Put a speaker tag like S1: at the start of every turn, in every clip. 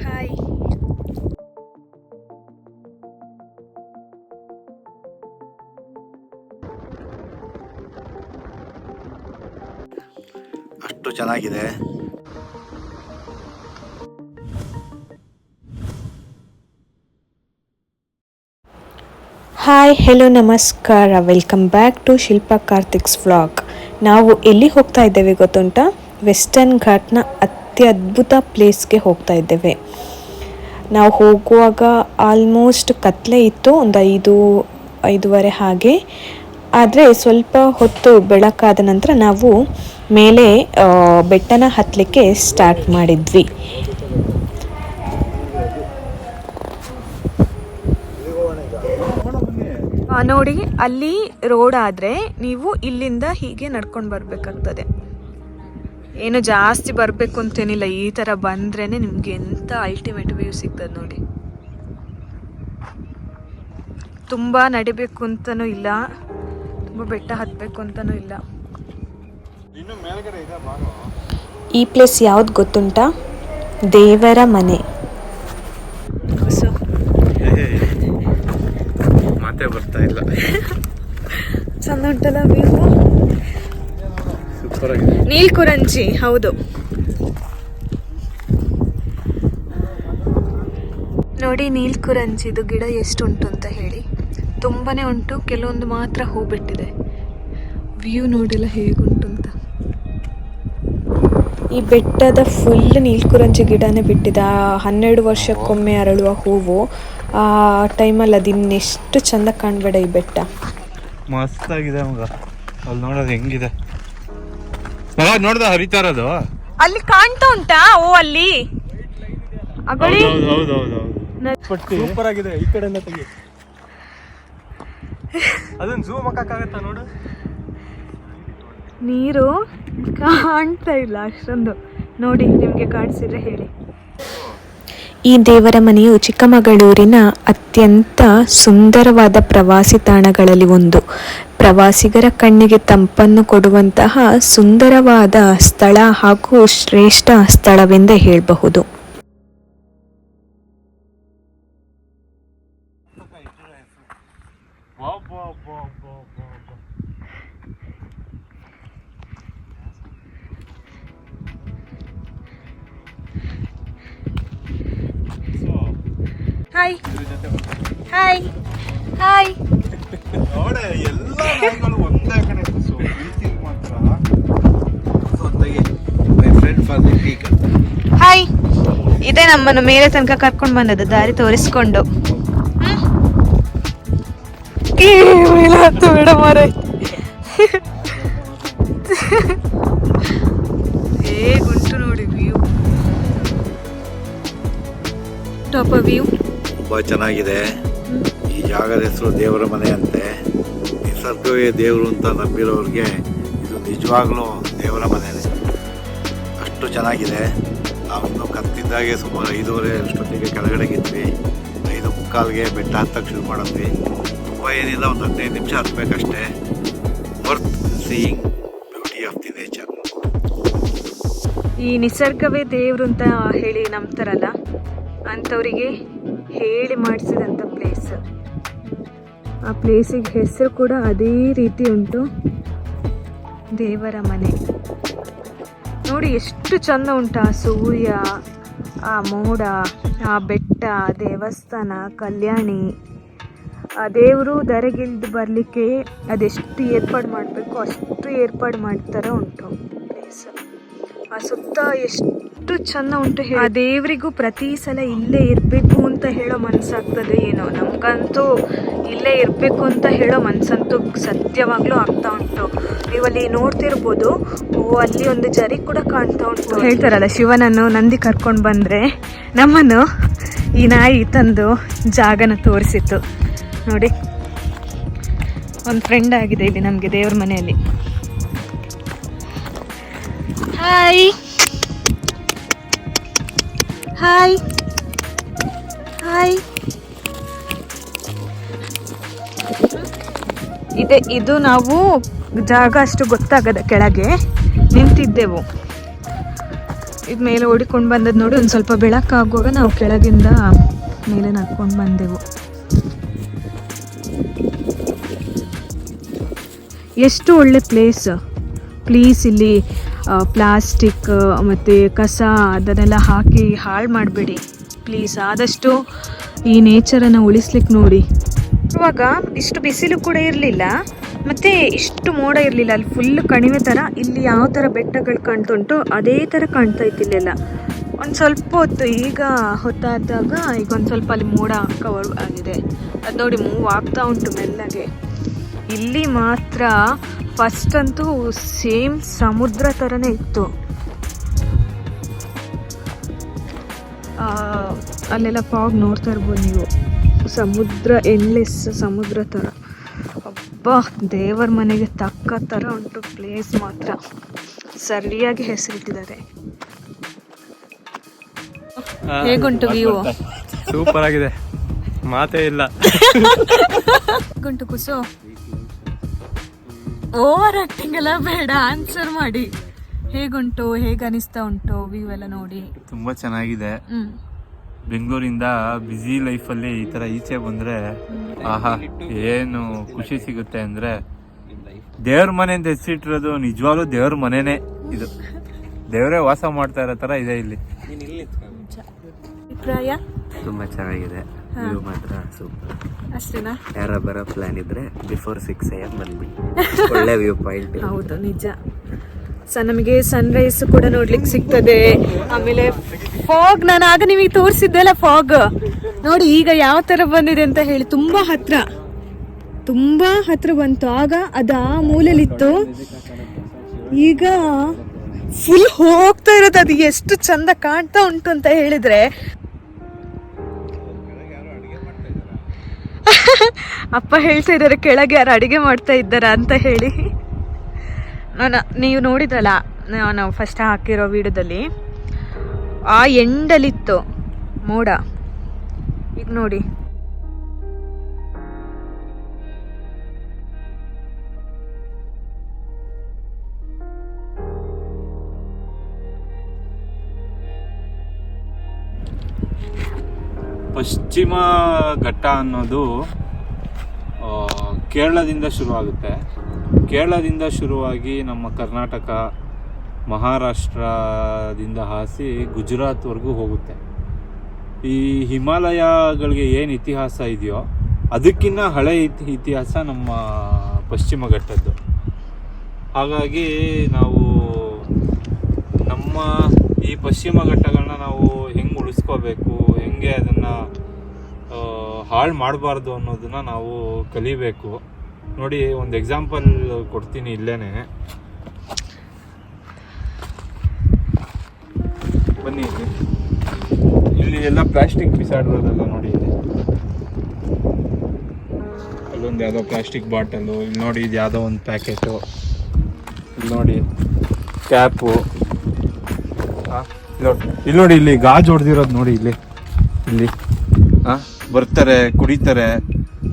S1: Hi
S2: ಅಷ್ಟು ಚೆನ್ನಾಗಿದೆ.
S1: Hi hello ನಮಸ್ಕಾರ. Welcome back to Shilpa Karthik's vlog ನಾವು ಎಲ್ಲಿ ಹೋಗ್ತಾ ಇದ್ದೇವೆ ಗೊತ್ತುಂಟ? ವೆಸ್ಟರ್ನ್ ಘಾಟ್ನ ಅತ್ಯದ್ಭುತ ಪ್ಲೇಸ್ಗೆ ಹೋಗ್ತಾ ಇದ್ದೇವೆ. ನಾವು ಹೋಗುವಾಗ ಆಲ್ಮೋಸ್ಟ್ ಕತ್ಲೆ ಇತ್ತು, ಒಂದು ಐದು, ಐದೂವರೆ ಹಾಗೆ. ಆದರೆ ಸ್ವಲ್ಪ ಹೊತ್ತು ಬೆಳಕಾದ ನಂತರ ನಾವು ಮೇಲೆ ಬೆಟ್ಟನ ಹತ್ತಲಿಕ್ಕೆ ಸ್ಟಾರ್ಟ್ ಮಾಡಿದ್ವಿ. ನೋಡಿ, ಅಲ್ಲಿ ರೋಡ್ ಆದರೆ ನೀವು ಇಲ್ಲಿಂದ ಹೀಗೆ ನಡ್ಕೊಂಡು ಬರಬೇಕಾಗ್ತದೆ. ಏನು ಜಾಸ್ತಿ ಬರಬೇಕು ಅಂತೇನಿಲ್ಲ ಈ ಥರ ಬಂದ್ರೇ ನಿಮ್ಗೆ ಎಂಥ ಅಲ್ಟಿಮೇಟ್ ವ್ಯೂ ಸಿಗ್ತದೆ ನೋಡಿ. ತುಂಬ ನಡಿಬೇಕು ಅಂತನೂ ಇಲ್ಲ ತುಂಬ ಬೆಟ್ಟ ಹತ್ತಬೇಕು ಅಂತನೂ ಇಲ್ಲ. ಈ ಪ್ಲೇಸ್ ಯಾವ್ದು ಗೊತ್ತುಂಟಾ? ದೇವರ ಮನೆ. ಸೊ
S2: ಮಾತೆ ಬರ್ತಾ ಇಲ್ಲ.
S1: ಚಂದ ಉಂಟಲ್ಲ ವ್ಯೂ ನೀಲ್ಕುರಂಜಿ ಹೌದು. ನೋಡಿ ನೀಲ್ಕುರಂಜಿದು ಗಿಡ ಎಷ್ಟು ಉಂಟು ಅಂತ ಹೇಳಿ. ತುಂಬಾ ಉಂಟು, ಕೆಲವೊಂದು ಮಾತ್ರ ಹೂ ಬಿಟ್ಟಿದೆ ವ್ಯೂ ನೋಡಿಲ್ಲ ಹೇಗುಂಟು ಅಂತ. ಈ ಬೆಟ್ಟದ ಫುಲ್ ನೀಲ್ಕುರಂಜಿ ಗಿಡನೇ ಬಿಟ್ಟಿದೆ. ಆ ಹನ್ನೆರಡು ವರ್ಷಕ್ಕೊಮ್ಮೆ ಅರಳುವ ಹೂವು, ಆ ಟೈಮಲ್ಲಿ ಅದಿನ್ನೆಷ್ಟು ಚಂದ ಕಾಣಬೇಡ ಈ ಬೆಟ್ಟ.
S2: ಮಸ್ತ್ ಆಗಿದೆ ಮಗ. ಅಲ್ಲಿ ನೋಡೋದು ಹೆಂಗಿದೆ. ನೋಡ್ದ ಹರಿತಾ ಇರೋದು
S1: ಅಲ್ಲಿ ಕಾಣ್ತಾ ಉಂಟಾ? ಓ ಅಲ್ಲಿ.
S2: ಹೌದು ಹೌದು. ಹೌದು
S3: ಸೂಪರ್ ಆಗಿದೆ ಈ ಕಡೆಯಿಂದ ತೆಗಿ. ಅದನ್ನ ಝೂಮ್ ಹಾಕಕ್ಕಾಗತ್ತಾ ನೋಡು?
S1: ನೀರು ಕಾಣ್ತಾ ಇಲ್ಲ ಅಷ್ಟೊಂದು. ನೋಡಿ ನಿಮಗೆ ಕಾಣಿಸಿದ್ರೆ ಹೇಳಿ. ಈ ದೇವರ ಮನೆಯು ಚಿಕ್ಕಮಗಳೂರಿನ ಅತ್ಯಂತ ಸುಂದರವಾದ ಪ್ರವಾಸಿ ತಾಣಗಳಲ್ಲಿ ಒಂದು. ಪ್ರವಾಸಿಗರ ಕಣ್ಣಿಗೆ ತಂಪನ್ನು ಕೊಡುವಂತಹ ಸುಂದರವಾದ ಸ್ಥಳ ಹಾಗೂ ಶ್ರೇಷ್ಠ ಸ್ಥಳವೆಂದೇ ಹೇಳಬಹುದು. ದಿ ಹಾಯ್ ಹಾಯ್ ಹಾಯ್ ಇದೇ ನಮ್ಮನ್ನು ಮೇಲೆ ತನಕ ಕರ್ಕೊಂಡು ಬಂದದ್ದು ದಾರಿ ತೋರಿಸ್ಕೊಂಡು. ಬೇಡ ಮಾರೇ. ಹೇಗುಂಟು ನೋಡಿ ವ್ಯೂ ಟಾಪ್ ವ್ಯೂ
S2: ತುಂಬಾ ಚೆನ್ನಾಗಿದೆ. ಈ ಜಾಗದ ಹೆಸರು ದೇವರ ಮನೆ ಅಂತೆ. ನಿಸರ್ಗವೇ ದೇವರು ಅಂತ ನಂಬಿರೋರಿಗೆ ಇದು ನಿಜವಾಗ್ಲೂ ದೇವರ ಮನೆ ಅಷ್ಟು ಚೆನ್ನಾಗಿದೆ. ನಾವಿನ್ನು ಕತ್ತಿದ್ದಾಗೆ ಸುಮಾರು ಐದೂವರೆ ಅಷ್ಟೊತ್ತಿಗೆ ಕೆಳಗಡೆಗಿದ್ವಿ ಐದು ಮುಕ್ಕಾಲ್ಗೆ ಬೆಟ್ಟ ಅಂತ ಶುರು ಮಾಡಿದ್ವಿ. ತುಂಬ ಏನಿಲ್ಲ, ಒಂದು ಹದಿನೈದು ನಿಮಿಷ ಹತ್ಬೇಕಷ್ಟೇ. Worth seeing beauty of the nature
S1: ಈ ನಿಸರ್ಗವೇ ದೇವರು ಅಂತ ಹೇಳಿ ನಂಬ್ತಾರಲ್ಲ, ಅಂಥವರಿಗೆ ಹೇಳಿ ಮಾಡಿಸಿದಂಥ ಪ್ಲೇಸ್ ಆ ಪ್ಲೇಸಿಗೆ ಹೆಸರು ಕೂಡ ಅದೇ ರೀತಿ ಉಂಟು. ದೇವರ ಮನೆ. ನೋಡಿ ಎಷ್ಟು ಚಂದ ಉಂಟು ಆ ಸೂರ್ಯ, ಆ ಮೋಡ, ಆ ಬೆಟ್ಟ, ದೇವಸ್ಥಾನ, ಕಲ್ಯಾಣಿ. ಆ ದೇವರು ದರೆಗಿಳಿದು ಬರಲಿಕ್ಕೆ ಅದೆಷ್ಟು ಏರ್ಪಾಡು ಮಾಡಬೇಕು, ಅಷ್ಟು ಏರ್ಪಾಡು ಮಾಡ್ತಾರೆ ಉಂಟು ಪ್ಲೇಸ್ ಆ ಸುತ್ತ ಎಷ್ಟು ಚಂದ ಉಂಟು ಹೇಳಿ. ಆ ದೇವರಿಗೂ ಪ್ರತಿ ಸಲ ಇಲ್ಲೇ ಇರಬೇಕು ಅಂತ ಹೇಳೋ ಮನಸ್ಸಾಗ್ತದೆ ಏನೋ. ನಮಗಂತೂ ಇಲ್ಲೇ ಇರಬೇಕು ಅಂತ ಹೇಳೋ ಮನಸ್ಸಂತೂ ಸತ್ಯವಾಗ್ಲೂ ಆಗ್ತಾ ಉಂಟು. ನೀವಲ್ಲಿ ನೋಡ್ತಿರ್ಬೋದು. ಓ, ಅಲ್ಲಿ ಒಂದು ಜರಿ ಕೂಡ ಕಾಣ್ತಾ ಉಂಟು. ಹೇಳ್ತಾರಲ್ಲ, ಶಿವನನ್ನು ನಂದಿ ಕರ್ಕೊಂಡು ಬಂದರೆ ನಮ್ಮನ್ನು ಈ ನಾಯಿ ತಂದು ಜಾಗನ ತೋರಿಸಿತ್ತು. ನೋಡಿ. ಒಂದು ಫ್ರೆಂಡ್ ಆಗಿದೆ ಇಲ್ಲಿ ನಮಗೆ ದೇವ್ರ ಮನೆಯಲ್ಲಿ. ಹಾಯ್ ಹಾಯ್ ಹಾಯ್ ಇದೆ, ಇದು ನಾವು ಜಾಗ ಅಷ್ಟು ಗೊತ್ತಾಗದ ಕೆಳಗೆ ನಿಂತಿದ್ದೆವು. ಇದು ಮೇಲೆ ಓಡಿಕೊಂಡು ಬಂದದ್ದು ನೋಡಿ ಒಂದು ಸ್ವಲ್ಪ ಬೆಳಕಾಗುವಾಗ ನಾವು ಕೆಳಗಿಂದ ಮೇಲೆ ನಡ್ಕೊಂಡು ಬಂದೆವು. ಎಷ್ಟು ಒಳ್ಳೆ ಪ್ಲೇಸ್ ಪ್ಲೀಸ್ ಇಲ್ಲಿ ಪ್ಲಾಸ್ಟಿಕ್ ಮತ್ತು ಕಸ, ಅದನ್ನೆಲ್ಲ ಹಾಕಿ ಹಾಳು ಮಾಡಬೇಡಿ. ಪ್ಲೀಸ್, ಆದಷ್ಟು ಈ ನೇಚರನ್ನು ಉಳಿಸ್ಲಿಕ್ಕೆ ನೋಡಿ. ಇವಾಗ ಇಷ್ಟು ಬಿಸಿಲು ಕೂಡ ಇರಲಿಲ್ಲ. ಮತ್ತು ಇಷ್ಟು ಮೋಡ ಇರಲಿಲ್ಲ. ಅಲ್ಲಿ ಫುಲ್ ಕಣಿವೆ ಥರ ಇಲ್ಲಿ ಯಾವ ಥರ ಬೆಟ್ಟಗಳು ಕಾಣ್ತುಂಟು, ಅದೇ ಥರ ಕಾಣ್ತಾ ಇದ್ದಿಲ್ಲ ಒಂದು ಸ್ವಲ್ಪ ಹೊತ್ತು ಈಗ ಹೊತ್ತಾದಾಗ ಈಗ ಒಂದು ಸ್ವಲ್ಪ ಅಲ್ಲಿ ಮೋಡ ಕವರ್ ಆಗಿದೆ. ಅದು ನೋಡಿ ಮೂವ್ ಆಗ್ತಾ ಉಂಟು ಮೆಲ್ಲಗೆ. ಇಲ್ಲಿ ಮಾತ್ರ ಫಸ್ಟ್ ಅಂತೂ ಸೇಮ್ ಸಮುದ್ರ ಥರನೇ ಇತ್ತು. ಆ, ಅಲ್ಲೆಲ್ಲ ಫಾಗ್ ನೋಡ್ತಾ ಇರ್ಬೋದು ನೀವು. ಸಮುದ್ರ ಎಂಡ್ಲೆಸ್ ಸಮುದ್ರ ಥರ. ಅಬ್ಬಾ ದೇವರ ಮನೆಗೆ ತಕ್ಕ ಥರ ಉಂಟು ಪ್ಲೇಸ್ ಮಾತ್ರ. ಸರಿಯಾಗಿ ಹೆಸರಿಟ್ಟಿದ್ದಾರೆ. ಹೇಗುಂಟು ವ್ಯೂ
S3: ಸೂಪರ್ ಆಗಿದೆ. ಮಾತೇ ಇಲ್ಲ.
S1: ಗುಂಟು ಕುಸು? ಓವರ್ ಆಕ್ಟಿಂಗ್ ಎಲ್ಲ ಬೇಡ ಆನ್ಸರ್ ಮಾಡಿ. ಹೇಗುಂಟು ಹೇಗೆ ಅನಿಸ್ತಾ ಉಂಟು ವ್ಯೂ ಎಲ್ಲ ನೋಡಿ.
S4: ತುಂಬಾ ಚೆನ್ನಾಗಿದೆ. ಬೆಂಗಳೂರಿಂದ ಬ್ಯುಸಿ ಲೈಫಲ್ಲಿ ಈ ಥರ ಈಚೆ ಬಂದರೆ ಆಹಾ ಏನು ಖುಷಿ ಸಿಗುತ್ತೆ ಅಂದರೆ ದೇವ್ರ ಮನೆ ಅಂತ ಹೆಸರಿಟ್ಟಿರೋದು ನಿಜವಾಗ್ಲೂ ದೇವ್ರ ಮನೆನೇ ಇದು. ದೇವರೇ ವಾಸ ಮಾಡ್ತಾ ಇರೋ ಥರ ಇದೆ ಇಲ್ಲಿ.
S1: ಅಭಿಪ್ರಾಯ?
S5: ತುಂಬಾ ಚೆನ್ನಾಗಿದೆ. ವ್ಯೂ ಮಾತ್ರ ಸೂಪರ್
S1: ಅಷ್ಟೇನಾ?
S5: ಯಾರ ಬರೋ ಪ್ಲಾನ್ ಇದ್ರೆ ಬಿಫೋರ್ ಸಿಕ್ಸ್ ಎ ಎಂ ಬಂದ್ಬಿಟ್ಟು ಒಳ್ಳೆ ವ್ಯೂ ಪಾಯಿಂಟ್
S1: ಹೌದು ನಿಜ. ಸ ನಮಗೆ ಸನ್ರೈಸ್ ಕೂಡ ನೋಡ್ಲಿಕ್ಕೆ ಸಿಗ್ತದೆ. ಆಮೇಲೆ ಫಾಗ್ ನಾನು ಆಗ ನಿಮಗೆ ತೋರಿಸಿದ್ದೆಲ್ಲ ಫಾಗ್ ನೋಡಿ ಈಗ ಯಾವ ಥರ ಬಂದಿದೆ ಅಂತ ಹೇಳಿ ತುಂಬ ಹತ್ರ. ತುಂಬ ಹತ್ರ ಬಂತು. ಆಗ ಅದು ಆ ಮೂಲೆಲಿತ್ತು ಈಗ ಫುಲ್ ಹೋಗ್ತಾ ಇರೋದು ಅದು. ಎಷ್ಟು ಚಂದ ಕಾಣ್ತಾ ಉಂಟು ಅಂತ ಹೇಳಿದ್ರೆ ಅಪ್ಪ ಹೇಳ್ತಾ ಇದ್ದಾರೆ, ಕೆಳಗೆ ಯಾರು ಅಡುಗೆ ಮಾಡ್ತಾ ಇದ್ದಾರಾ ಅಂತ ಹೇಳಿ. ನಾನು, ನೀವು ನೋಡಿದ್ರಲ್ಲ, ನಾನು ಫಸ್ಟ್ ಹಾಕಿರೋ ವಿಡಿಯೋದಲ್ಲಿ, ಆ ಎಂಡಲ್ಲಿತ್ತು ಮೋಡ. ಈಗ ನೋಡಿ.
S4: ಪಶ್ಚಿಮ ಘಟ್ಟ ಅನ್ನೋದು ಕೇರಳದಿಂದ ಶುರುವಾಗುತ್ತೆ. ಕೇರಳದಿಂದ ಶುರುವಾಗಿ ನಮ್ಮ ಕರ್ನಾಟಕ, ಮಹಾರಾಷ್ಟ್ರದಿಂದ ಹಾಸಿ ಗುಜರಾತ್ವರೆಗೂ ಹೋಗುತ್ತೆ. ಈ ಹಿಮಾಲಯಗಳಿಗೆ ಏನು ಇತಿಹಾಸ ಇದೆಯೋ ಅದಕ್ಕಿಂತ ಹಳೆ ಇತಿ, ಇತಿಹಾಸ ನಮ್ಮ ಪಶ್ಚಿಮ ಘಟ್ಟದ್ದು. ಹಾಗಾಗಿ ನಾವು ನಮ್ಮ ಈ ಪಶ್ಚಿಮ ಘಟ್ಟಗಳನ್ನ ನಾವು ಉಳಿಸ್ಕೋಬೇಕು, ಹೆಂಗೆ ಅದನ್ನು ಹಾಳು ಮಾಡಬಾರ್ದು ಅನ್ನೋದನ್ನು ನಾವು ಕಲಿಬೇಕು. ನೋಡಿ, ಒಂದು ಎಕ್ಸಾಂಪಲ್ ಕೊಡ್ತೀನಿ ಇಲ್ಲೇ ಬನ್ನಿ ಇಲ್ಲಿ. ಎಲ್ಲ ಪ್ಲಾಸ್ಟಿಕ್ ಬಿಸಾಡಿರೋದೆಲ್ಲ ನೋಡಿ ಅಲ್ಲೊಂದು ಯಾವುದೋ ಪ್ಲಾಸ್ಟಿಕ್ ಬಾಟಲು ಇಲ್ಲಿ ನೋಡಿ ಇದು ಯಾವುದೋ ಒಂದು ಪ್ಯಾಕೆಟು ಇಲ್ಲಿ ನೋಡಿ ಕ್ಯಾಪು ಇಲ್ಲಿ ನೋಡಿ ಇಲ್ಲಿ ಗಾಜ್ ಹೊಡೆದಿರೋದು ನೋಡಿ ಇಲ್ಲಿ. ಇಲ್ಲಿ. ಆ, ಬರ್ತಾರೆ ಕುಡಿತಾರೆ.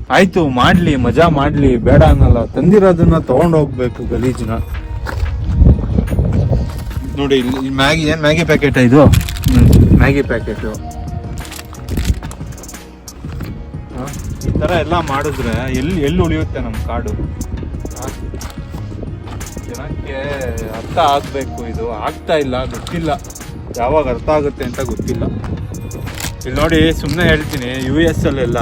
S4: ಆಯ್ತು ಮಾಡ್ಲಿ ಮಜಾ ಮಾಡ್ಲಿ ಬೇಡ ಅನ್ನಲ್ಲ. ತಂದಿರೋದನ್ನ ತಗೊಂಡ್ ಹೋಗ್ಬೇಕು ಗಲೀಜ್ನ. ನೋಡಿ ಇಲ್ಲಿ ಮ್ಯಾಗಿ ಏನ್ ಮ್ಯಾಗಿ ಪ್ಯಾಕೆಟ್ ಇದು? ಮ್ಯಾಗಿ ಪ್ಯಾಕೆಟು ಈ ತರ ಎಲ್ಲ ಮಾಡಿದ್ರೆ ಎಲ್ಲಿ ಎಲ್ಲಿ ಉಳಿಯುತ್ತೆ ನಮ್ಮ ಕಾಡು? ಜನಕ್ಕೆ ಅರ್ಥ ಆಗ್ಬೇಕು ಇದು. ಆಗ್ತಾ ಇಲ್ಲ ಗೊತ್ತಿಲ್ಲ. ಯಾವಾಗ ಅರ್ಥ ಆಗುತ್ತೆ ಅಂತ ಗೊತ್ತಿಲ್ಲ. ಇಲ್ಲಿ ನೋಡಿ ಸುಮ್ಮನೆ ಹೇಳ್ತೀನಿ ಯು ಎಸ್ ಅಲ್ಲೆಲ್ಲ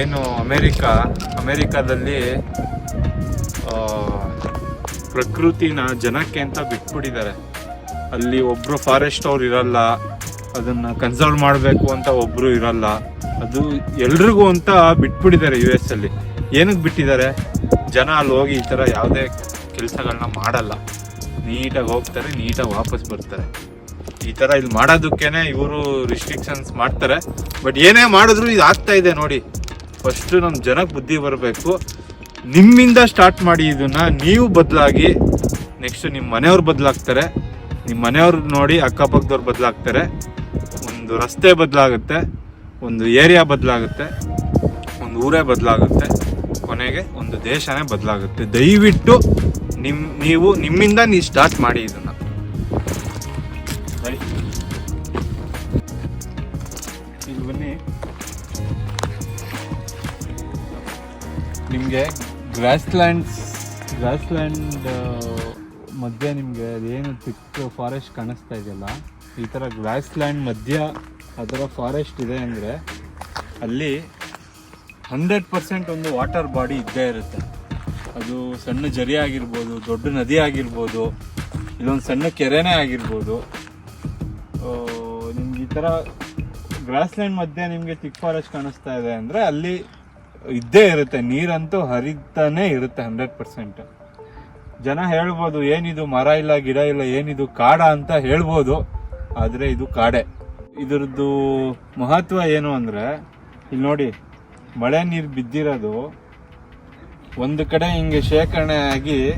S4: ಏನು ಅಮೇರಿಕಾ, ಅಮೇರಿಕಾದಲ್ಲಿ ಪ್ರಕೃತಿನ ಜನಕ್ಕೆ ಅಂತ ಬಿಟ್ಬಿಟ್ಟಿದ್ದಾರೆ. ಅಲ್ಲಿ ಒಬ್ರು ಫಾರೆಸ್ಟ್ ಅವ್ರು ಇರಲ್ಲ, ಅದನ್ನ ಕನ್ಸರ್ವ್ ಮಾಡಬೇಕು ಅಂತ ಒಬ್ರು ಇರಲ್ಲ, ಅದು ಎಲ್ರಿಗೂ ಅಂತ ಬಿಟ್ಬಿಟ್ಟಿದ್ದಾರೆ ಯು ಎಸ್ ಅಲ್ಲಿ. ಏನಕ್ಕೆ ಬಿಟ್ಟಿದ್ದಾರೆ? ಜನ ಅಲ್ಲಿ ಹೋಗಿ ಈ ಥರ ಯಾವುದೇ ಕೆಲಸಗಳನ್ನ ಮಾಡಲ್ಲ. ನೀಟಾಗಿ ಹೋಗ್ತಾರೆ, ನೀಟಾಗಿ ವಾಪಸ್ ಬರ್ತಾರೆ. ಈ ಥರ ಇಲ್ಲಿ ಮಾಡೋದಕ್ಕೇನೆ ಇವರು ರಿಸ್ಟ್ರಿಕ್ಷನ್ಸ್ ಮಾಡ್ತಾರೆ. ಬಟ್ ಏನೇ ಮಾಡಿದ್ರು ಇದು ಆಗ್ತಾ ಇದೆ ನೋಡಿ. ಫಸ್ಟು ನಮ್ಮ ಜನಕ್ಕೆ ಬುದ್ಧಿ ಬರಬೇಕು. ನಿಮ್ಮಿಂದ ಸ್ಟಾರ್ಟ್ ಮಾಡಿ ಇದನ್ನು ನೀವು ಬದಲಾಗಿ ನೆಕ್ಸ್ಟ್ ನಿಮ್ಮ ಮನೆಯವ್ರು ಬದಲಾಗ್ತಾರೆ. ನಿಮ್ಮ ಮನೆಯವ್ರು ನೋಡಿ ಅಕ್ಕಪಕ್ಕದವ್ರು ಬದಲಾಗ್ತಾರೆ. ಒಂದು ರಸ್ತೆ ಬದಲಾಗುತ್ತೆ, ಒಂದು ಏರಿಯಾ ಬದಲಾಗುತ್ತೆ, ಒಂದು ಊರೇ ಬದಲಾಗುತ್ತೆ. ಕೊನೆಗೆ ಒಂದು ದೇಶನೇ ಬದಲಾಗುತ್ತೆ. ದಯವಿಟ್ಟು ನಿಮ್, ನೀವು ನಿಮ್ಮಿಂದ ನೀವು ಸ್ಟಾರ್ಟ್ ಮಾಡಿ ಇದನ್ನ. ಇಲ್ಲಿ ಬನ್ನಿ. ನಿಮಗೆ ಗ್ರಾಸ್ಲ್ಯಾಂಡ್ಸ್ ಗ್ರಾಸ್ಲ್ಯಾಂಡ್ ಮಧ್ಯೆ ನಿಮಗೆ ಅದೇನು ಚಿಕ್ಕ ಫಾರೆಸ್ಟ್ ಕಾಣಿಸ್ತಾ ಇದೆಯಲ್ಲ, ಈ ಥರ ಗ್ರಾಸ್ಲ್ಯಾಂಡ್ ಮಧ್ಯ ಫಾರೆಸ್ಟ್ ಇದೆ ಅಂದರೆ ಅಲ್ಲಿ ಹಂಡ್ರೆಡ್ ಪರ್ಸೆಂಟ್ ಒಂದು ವಾಟರ್ ಬಾಡಿ ಇದ್ದೇ ಇರುತ್ತೆ. ಅದು ಸಣ್ಣ ಜರಿ ಆಗಿರ್ಬೋದು, ದೊಡ್ಡ ನದಿ ಆಗಿರ್ಬೋದು, ಇಲ್ಲೊಂದು ಸಣ್ಣ ಕೆರೆನೇ ಆಗಿರ್ಬೋದು. ನಿಮ್ಗೆ ಈ ಥರ ಗ್ರಾಸ್ಲ್ಯಾಂಡ್ ಮಧ್ಯೆ ನಿಮಗೆ ಚಿಕ್ಕ ಫಾರೆಸ್ಟ್ ಕಾಣಿಸ್ತಾ ಇದೆ ಅಂದರೆ ಅಲ್ಲಿ ಇದ್ದೇ ಇರುತ್ತೆ, ನೀರಂತೂ ಹರಿತಾನೆ ಇರುತ್ತೆ ಹಂಡ್ರೆಡ್ ಪರ್ಸೆಂಟ್ ಜನ ಹೇಳ್ಬೋದು, ಏನಿದು ಮರ ಇಲ್ಲ, ಗಿಡ ಇಲ್ಲ, ಏನಿದು ಕಾಡ ಅಂತ ಹೇಳ್ಬೋದು, ಆದರೆ ಇದು ಕಾಡೆ. ಇದರದ್ದು ಮಹತ್ವ ಏನು ಅಂದರೆ ಇಲ್ಲಿ ನೋಡಿ ಮಳೆ ನೀರು ಬಿದ್ದಿರೋದು ಒಂದು ಕಡೆ ಹಿಂಗೆ ಶೇಖರಣೆ ಆಗಿ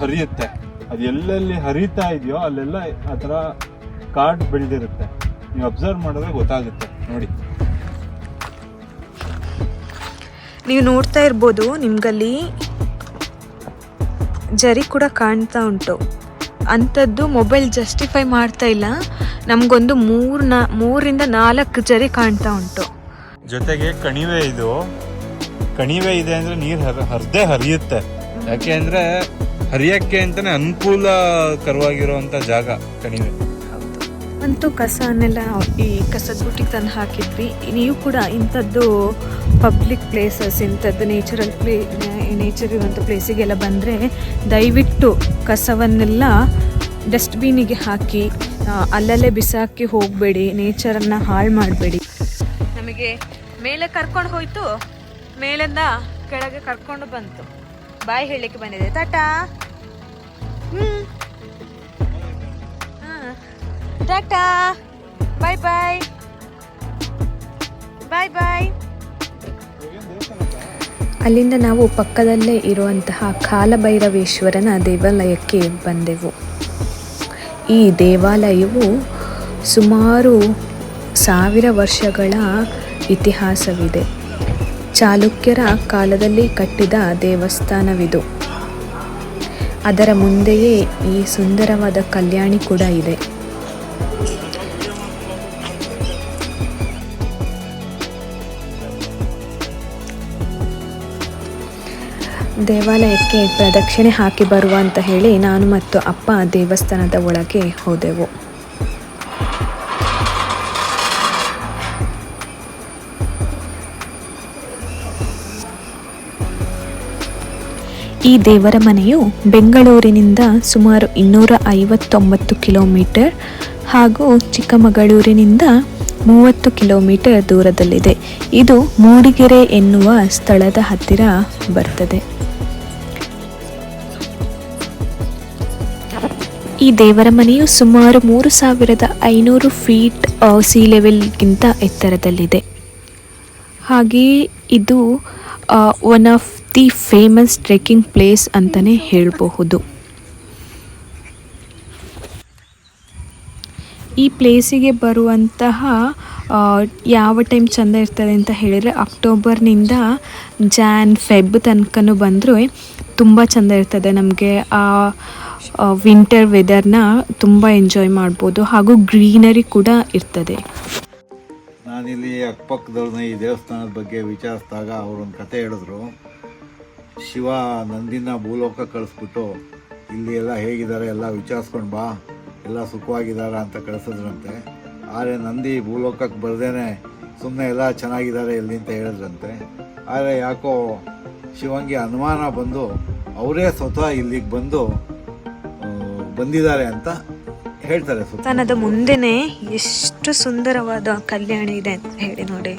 S4: ಹರಿಯುತ್ತೆ. ಅದು ಎಲ್ಲೆಲ್ಲಿ ಹರಿತಾ ಇದೆಯೋ ಅಲ್ಲೆಲ್ಲ ಆ ಥರ ಕಾರ್ಡ್ ಬೆಳೆದಿರುತ್ತೆ. ನೀವು ಅಬ್ಸರ್ವ್ ಮಾಡಿದ್ರೆ ಗೊತ್ತಾಗುತ್ತೆ. ನೋಡಿ.
S1: ನೀವು ನೋಡ್ತಾ ಇರ್ಬೋದು ನಿಮ್ಗಲ್ಲಿ ಜರಿ ಕೂಡ ಕಾಣ್ತಾ ಉಂಟು. ಅಂಥದ್ದು ಮೊಬೈಲ್ ಜಸ್ಟಿಫೈ ಮಾಡ್ತಾ ಇಲ್ಲ. ನಮಗೊಂದು ಮೂರು ನಾ ಮೂರಿಂದ ನಾಲ್ಕು ಜರಿ ಕಾಣ್ತಾ ಉಂಟು.
S4: ಜೊತೆಗೆ ಕಣಿವೆ ಇದು. ಕಣಿವೆ ಇದೆ ಅಂದ್ರೆ ನೀರು ಹರ ಹರಿದೇ ಹರಿಯುತ್ತೆ. ಯಾಕೆ ಅಂದ್ರೆ ಹರಿಯಕ್ಕೆ ಅಂತಾನೆ ಅನುಕೂಲಕರವಾಗಿರುವಂತ ಜಾಗ ಕಣಿವೆ.
S1: ಅಂತೂ ಕಸನೆಲ್ಲ ಈ ಕಸದ ಬುಟ್ಟಿಗೆ ತಂದು ಹಾಕಿದ್ವಿ. ನೀವು ಕೂಡ ಇಂಥದ್ದು ಪಬ್ಲಿಕ್ ಪ್ಲೇಸಸ್ ಇಂಥದ್ದು ನೇಚರಲ್ ಪ್ಲೇ ನೇಚರ್ ಇರುವಂಥ ಪ್ಲೇಸಿಗೆಲ್ಲ ಬಂದರೆ ದಯವಿಟ್ಟು ಕಸವನ್ನೆಲ್ಲ ಡಸ್ಟ್ಬಿನಿಗೆ ಹಾಕಿ ಅಲ್ಲಲ್ಲೇ ಬಿಸಾಕಿ ಹೋಗಬೇಡಿ ನೇಚರನ್ನು ಹಾಳು ಮಾಡಬೇಡಿ. ನಮಗೆ ಮೇಲೆ ಕರ್ಕೊಂಡು ಹೋಯ್ತು. ಮೇಲಿಂದ ಕೆಳಗೆ ಕರ್ಕೊಂಡು ಬಂತು. ಬಾಯಿ ಹೇಳಲಿಕ್ಕೆ ಬಂದಿದೆ. ಟಾಟಾ! ಹ್ಞೂ ಟಾಟಾ! ಬಾಯ್ ಬಾಯ್. ಬಾಯ್ ಬಾಯ್. ಅಲ್ಲಿಂದ ನಾವು ಪಕ್ಕದಲ್ಲೇ ಇರುವಂತಹ ಕಾಲಭೈರವೇಶ್ವರನ ದೇವಾಲಯಕ್ಕೆ ಬಂದೆವು. ಈ ದೇವಾಲಯವು ಸುಮಾರು ಸಾವಿರ ವರ್ಷಗಳ ಇತಿಹಾಸವಿದೆ. ಚಾಲುಕ್ಯರ ಕಾಲದಲ್ಲಿ ಕಟ್ಟಿದ ದೇವಸ್ಥಾನವಿದು. ಅದರ ಮುಂದೆಯೇ ಈ ಸುಂದರವಾದ ಕಲ್ಯಾಣಿ ಕೂಡ ಇದೆ. ದೇವಾಲಯಕ್ಕೆ ಪ್ರದಕ್ಷಿಣೆ ಹಾಕಿ ಬರುವ ಅಂತ ಹೇಳಿ ನಾನು ಮತ್ತು ಅಪ್ಪ ದೇವಸ್ಥಾನದ ಒಳಗೆ ಹೋದೆವು. ಈ ದೇವರ ಮನೆಯು ಬೆಂಗಳೂರಿನಿಂದ ಸುಮಾರು ಇನ್ನೂರ ಐವತ್ತೊಂಬತ್ತು ಕಿಲೋಮೀಟರ್ ಹಾಗೂ ಚಿಕ್ಕಮಗಳೂರಿನಿಂದ ಮೂವತ್ತು ಕಿಲೋಮೀಟರ್ ದೂರದಲ್ಲಿದೆ. ಇದು ಮೂಡಿಗೆರೆ ಎನ್ನುವ ಸ್ಥಳದ ಹತ್ತಿರ ಬರ್ತದೆ ಈ ದೇವರ ಮನೆಯು ಸುಮಾರು ಮೂರು ಸಾವಿರದ ಐನೂರು ಫೀಟ್ ಸಿ ಲೆವೆಲ್ಗಿಂತ ಎತ್ತರದಲ್ಲಿದೆ. ಹಾಗೆಯೇ ಇದು one of the famous trekking place ಅಂತಲೇ ಹೇಳಬಹುದು. ಈ ಪ್ಲೇಸಿಗೆ ಬರುವಂತಹ ಯಾವ ಟೈಮ್ ಚೆಂದ ಇರ್ತದೆ ಅಂತ ಹೇಳಿದರೆ ಅಕ್ಟೋಬರ್ನಿಂದ ಜಾನ್ ಫೆಬ್ ತನಕನೂ ಬಂದರೂ ತುಂಬ ಚೆಂದ ಇರ್ತದೆ ನಮಗೆ. ಆ ವಿಂಟರ್ ವೆದರ್ನ ತುಂಬ ಎಂಜಾಯ್ ಮಾಡ್ಬೋದು. ಹಾಗೂ ಗ್ರೀನರಿ ಕೂಡ ಇರ್ತದೆ.
S2: ನಾನಿಲ್ಲಿ ಅಕ್ಕಪಕ್ಕದವ್ರನ್ನ ಈ ದೇವಸ್ಥಾನದ ಬಗ್ಗೆ ವಿಚಾರಿಸಿದಾಗ ಅವರೊಂದು ಕತೆ ಹೇಳಿದ್ರು. ಶಿವ ನಂದಿನ ಭೂಲೋಕ ಕಳಿಸ್ಬಿಟ್ಟು ಇಲ್ಲಿ ಎಲ್ಲ ಹೇಗಿದ್ದಾರೆ ಎಲ್ಲ ವಿಚಾರಿಸ್ಕೊಂಡು ಬಾ, ಎಲ್ಲ ಸುಖವಾಗಿದ್ದಾರೆ ಅಂತ ಕಳಿಸಿದ್ರಂತೆ. ಆದರೆ ನಂದಿ ಭೂಲೋಕಕ್ಕೆ ಬರ್ದೇನೆ ಸುಮ್ಮನೆ ಎಲ್ಲ ಚೆನ್ನಾಗಿದ್ದಾರೆ ಇಲ್ಲಿ ಅಂತ ಹೇಳಿದ್ರಂತೆ. ಆದರೆ ಯಾಕೋ ಶಿವಂಗೆ ಅನುಮಾನ ಬಂದು ಅವರೇ ಸ್ವತಃ ಇಲ್ಲಿಗೆ ಬಂದು ಬಂದಿದ್ದಾರೆ ಅಂತ ಹೇಳ್ತಾರೆ ಸುತ್ತ
S1: ದೇವಸ್ಥಾನದ ಮುಂದೆನೆ ಎಷ್ಟು ಸುಂದರವಾದ ಕಲ್ಯಾಣ ಇದೆ ಅಂತ ಹೇಳಿ ನೋಡಿ.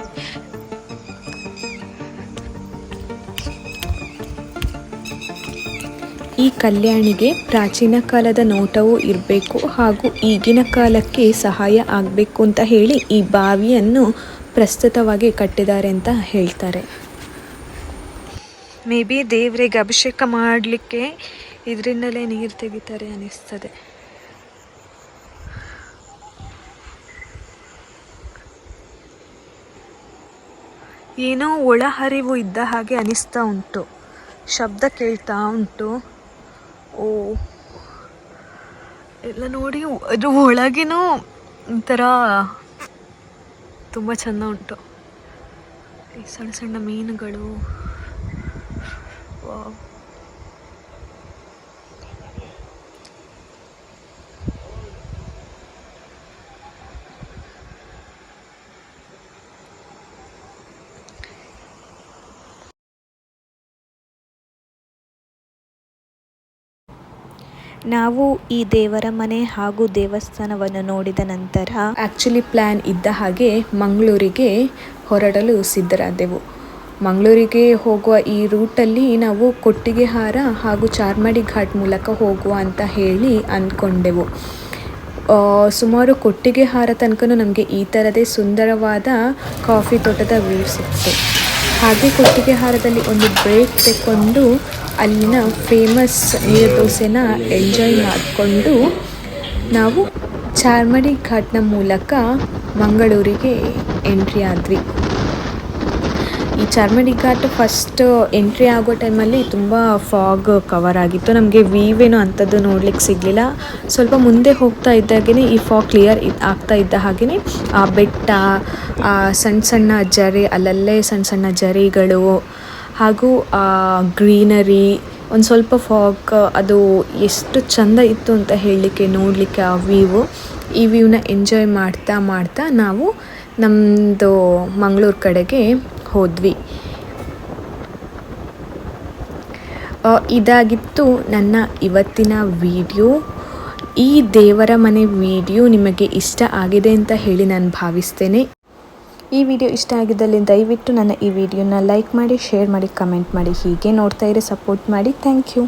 S1: ಈ ಕಲ್ಯಾಣಿಗೆ ಪ್ರಾಚೀನ ಕಾಲದ ನೋಟವೂ ಇರಬೇಕು ಹಾಗೂ ಈಗಿನ ಕಾಲಕ್ಕೆ ಸಹಾಯ ಆಗಬೇಕು ಅಂತ ಹೇಳಿ ಈ ಬಾವಿಯನ್ನು ಪ್ರಸ್ತುತವಾಗಿ ಕಟ್ಟಿದ್ದಾರೆ ಅಂತ ಹೇಳ್ತಾರೆ. ಮೇ ಬಿ ದೇವರಿಗೆ ಅಭಿಷೇಕ ಮಾಡಲಿಕ್ಕೆ ಇದರಿಂದಲೇ ನೀರು ತೆಗಿತಾರೆ ಅನ್ನಿಸ್ತದೆ. ಏನೋ ಒಳಹರಿವು ಇದ್ದ ಹಾಗೆ ಅನಿಸ್ತಾ ಉಂಟು. ಶಬ್ದ ಕೇಳ್ತಾ ಉಂಟು. ಓ. ಎಲ್ಲ ನೋಡಿ ಅದ್ರ ಒಳಗಿನೂ ಒಂಥರ ತುಂಬ ಚೆಂದ ಉಂಟು. ಈ ಸಣ್ಣ ಸಣ್ಣ ಮೀನುಗಳು.
S6: ನಾವು ಈ ದೇವರ ಮನೆ ಹಾಗೂ ದೇವಸ್ಥಾನವನ್ನು ನೋಡಿದ ನಂತರ
S1: ಆ್ಯಕ್ಚುಲಿ ಪ್ಲ್ಯಾನ್ ಇದ್ದ ಹಾಗೆ ಮಂಗಳೂರಿಗೆ ಹೊರಡಲು ಸಿದ್ಧರಾದೆವು. ಮಂಗಳೂರಿಗೆ ಹೋಗುವ ಈ ರೂಟಲ್ಲಿ ನಾವು ಕೊಟ್ಟಿಗೆಹಾರ ಹಾಗೂ ಚಾರ್ಮಾಡಿ ಘಾಟ್ ಮೂಲಕ ಹೋಗುವ ಅಂತ ಹೇಳಿ ಅಂದ್ಕೊಂಡೆವು. ಸುಮಾರು ಕೊಟ್ಟಿಗೆಹಾರ ತನಕ ನಮಗೆ ಈ ಥರದೇ ಸುಂದರವಾದ ಕಾಫಿ ತೋಟದ ವ್ಯೂ ಸಿಕ್ತು. ಹಾಗೆ ಕೊಟ್ಟಿಗೆಹಾರದಲ್ಲಿ ಒಂದು ಬ್ರೇಕ್ ತೆಕ್ಕೊಂಡು ಅಲ್ಲಿನ ಫೇಮಸ್ ನೀರು ದೋಸೆನ ಎಂಜಾಯ್ ಮಾಡಿಕೊಂಡು ನಾವು ಚಾರ್ಮಡಿ ಘಾಟ್ನ ಮೂಲಕ ಮಂಗಳೂರಿಗೆ ಎಂಟ್ರಿ ಆದ್ವಿ. ಚಾರ್ಮಡಿ ಘಾಟ್ ಫಸ್ಟ್ ಎಂಟ್ರಿ ಆಗೋ ಟೈಮಲ್ಲಿ ತುಂಬ ಫಾಗ್ ಕವರ್ ಆಗಿತ್ತು. ನಮಗೆ ವೀವೇನೋ ಅಂಥದ್ದು ನೋಡ್ಲಿಕ್ಕೆ ಸಿಗಲಿಲ್ಲ. ಸ್ವಲ್ಪ ಮುಂದೆ ಹೋಗ್ತಾ ಇದ್ದಾಗೇ ಈ ಫಾಗ್ ಕ್ಲಿಯರ್ ಆಗ್ತಾ ಇದ್ದ ಹಾಗೆಯೇ ಆ ಬೆಟ್ಟ ಸಣ್ಣ ಸಣ್ಣ ಜರಿ, ಅಲ್ಲಲ್ಲೇ ಸಣ್ಣ ಸಣ್ಣ ಜರಿಗಳು ಹಾಗೂ ಗ್ರೀನರಿ ಒಂದು ಸ್ವಲ್ಪ ಫಾಗ್ ಅದು ಎಷ್ಟು ಚಂದ ಇತ್ತು ಅಂತ ಹೇಳಲಿಕ್ಕೆ, ನೋಡಲಿಕ್ಕೆ ಆ ವ್ಯೂವು ಈ ವ್ಯೂನ ಎಂಜಾಯ್ ಮಾಡ್ತಾ ಮಾಡ್ತಾ ನಾವು ನಮ್ಮದು ಮಂಗಳೂರು ಕಡೆಗೆ ಹೋದ್ವಿ. ಇದಾಗಿತ್ತು ನನ್ನ ಇವತ್ತಿನ ವಿಡಿಯೋ. ಈ ದೇವರ ಮನೆ ವಿಡಿಯೋ ನಿಮಗೆ ಇಷ್ಟ ಆಗಿದೆ ಅಂತ ಹೇಳಿ ನಾನು ಭಾವಿಸ್ತೇನೆ. ಈ ವಿಡಿಯೋ ಇಷ್ಟ ಆಗಿದ್ದಲ್ಲಿ ದಯವಿಟ್ಟು ನನ್ನ ಈ ವಿಡಿಯೋನ ಲೈಕ್ ಮಾಡಿ, ಶೇರ್ ಮಾಡಿ, ಕಮೆಂಟ್ ಮಾಡಿ. ಹೀಗೆ ನೋಡ್ತಾ ಇರಿ, ಸಪೋರ್ಟ್ ಮಾಡಿ. Thank you.